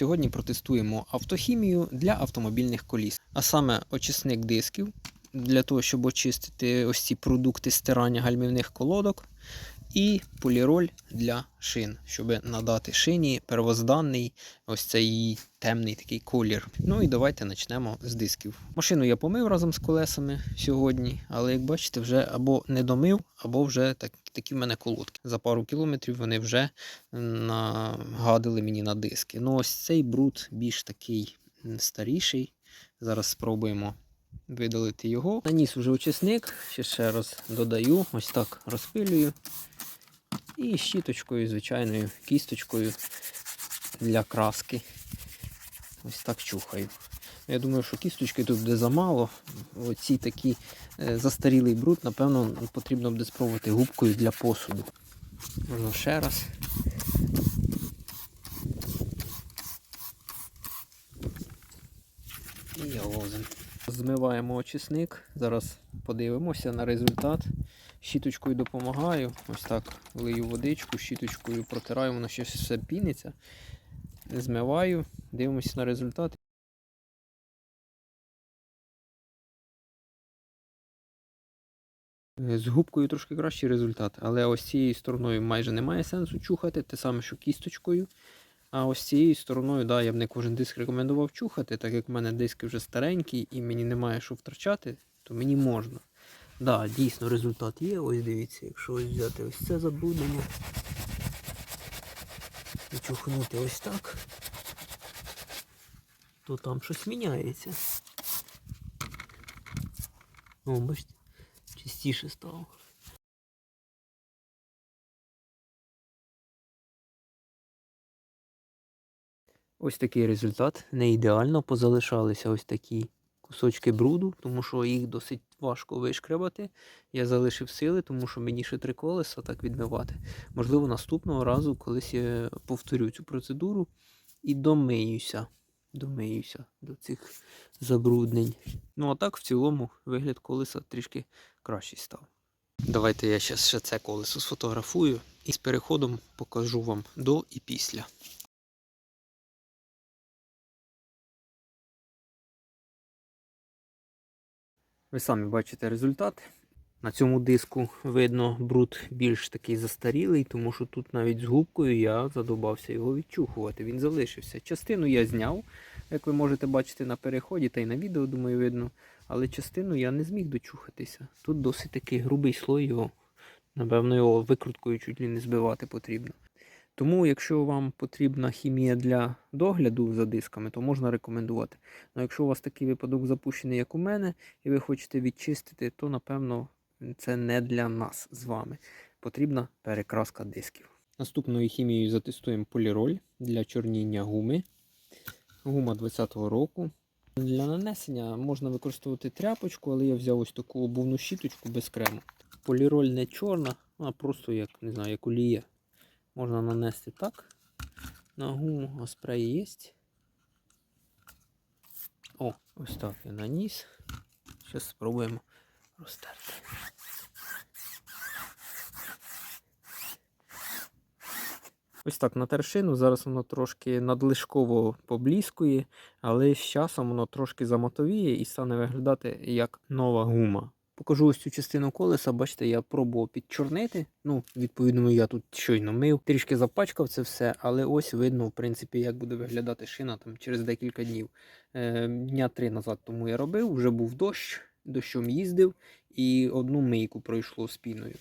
сьогодні протестуємо автохімію для автомобільних коліс, а саме очисник дисків для того, щоб очистити ось ці продукти стирання гальмівних колодок, і поліроль для шин, щоб надати шині первозданний ось цей темний такий колір. Ну і давайте почнемо з дисків. Машину я помив разом з колесами сьогодні, але як бачите, вже або не домив, або вже так, такі в мене колодки. За пару кілометрів вони вже нагадили мені на диски. Ну ось цей бруд більш такий старіший. Зараз спробуємо видалити його. Наніс уже очисник, ще ще раз додаю, ось так розпилюю. І щіточкою, звичайною кісточкою для краски. Ось так чухаю. Я думаю, що кісточки тут буде замало. Оці такі е, застарілий бруд, напевно, потрібно буде спробувати губкою для посуду. Можна ще раз. І явозим. Змиваємо очисник. Зараз подивимося на результат. Щіточкою допомагаю. Ось так лию водичку, щіточкою протираю, воно ще все піниться. Змиваю, дивимося на результат. З губкою трошки кращий результат, але ось цією стороною майже немає сенсу чухати, те саме, що кісточкою. А ось цією стороною, да, я б не кожен диск рекомендував чухати, так як в мене диски вже старенькі і мені немає що втрачати, то мені можна. Да, дійсно результат є. Ось дивіться, якщо ось взяти ось це забруднення і чухнути ось так, то там щось міняється. О, бачите, чистіше стало. Ось такий результат. Не ідеально позалишалися ось такі кусочки бруду, тому що їх досить важко вишкребати. Я залишив сили, тому що мені ще три колеса так відмивати. Можливо, наступного разу колись я повторю цю процедуру і домиюся. Домиюся до цих забруднень. Ну а так, в цілому, вигляд колеса трішки кращий став. Давайте я ще це колесо сфотографую і з переходом покажу вам до і після. Ви самі бачите результат. На цьому диску видно бруд більш такий застарілий, тому що тут навіть з губкою я задобався його відчухувати. Він залишився. Частину я зняв, як ви можете бачити на переході, та й на відео, думаю, видно. Але частину я не зміг дочухатися. Тут досить такий грубий слой його. Напевно, його викруткою чуть ли не збивати потрібно. Тому, якщо вам потрібна хімія для догляду за дисками, то можна рекомендувати. Але якщо у вас такий випадок запущений, як у мене, і ви хочете відчистити, то напевно це не для нас з вами. Потрібна перекраска дисків. Наступною хімією затестуємо поліроль для чорніння гуми. Гума 20-го року. Для нанесення можна використовувати тряпочку, але я взяв ось таку обувну щіточку без крему. Поліроль не чорна, а просто як не знаю, як олія. Можна нанести так. На гуму, а спрей є. О, ось так я наніс. Зараз спробуємо розтерти. Ось так на тершину. Зараз воно трошки надлишково побліскує, але з часом воно трошки замотовіє і стане виглядати як нова гума. Покажу ось цю частину колеса. Бачите, я пробував підчорнити. Ну, відповідно, я тут щойно мив. Трішки запачкав це все, але ось видно, в принципі, як буде виглядати шина там через декілька днів. Е, дня три назад тому я робив, вже був дощ, дощом їздив і одну мийку пройшло спіною.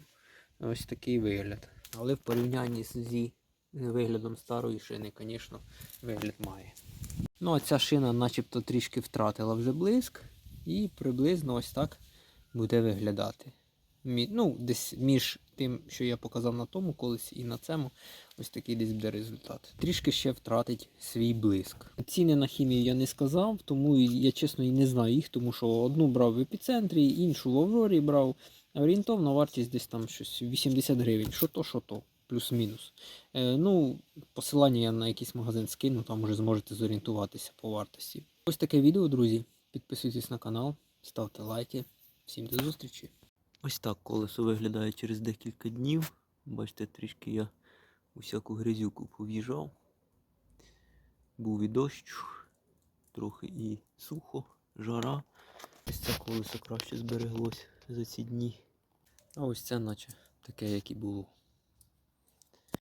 Ось такий вигляд. Але в порівнянні зі виглядом старої шини, звісно, вигляд має. Ну, а ця шина начебто трішки втратила вже блиск. І приблизно ось так буде виглядати. Ну, десь між тим, що я показав на тому колесі і на цьому, ось такий десь буде результат. Трішки ще втратить свій блиск. Ціни на хімію я не сказав, тому я чесно і не знаю їх, тому що одну брав в епіцентрі, іншу в Аврорі брав. Орієнтовна вартість десь там щось 80 гривень. Що то, що то, плюс-мінус. Е, ну, посилання я на якийсь магазин скину, там вже зможете зорієнтуватися по вартості. Ось таке відео, друзі. Підписуйтесь на канал, ставте лайки. Всім до зустрічі. Ось так колесо виглядає через декілька днів. Бачите, трішки я усяку грязюку пов'їжджав. був і дощ, трохи і сухо, жара. Ось це колесо краще збереглось за ці дні. А ось це наче таке, як і було.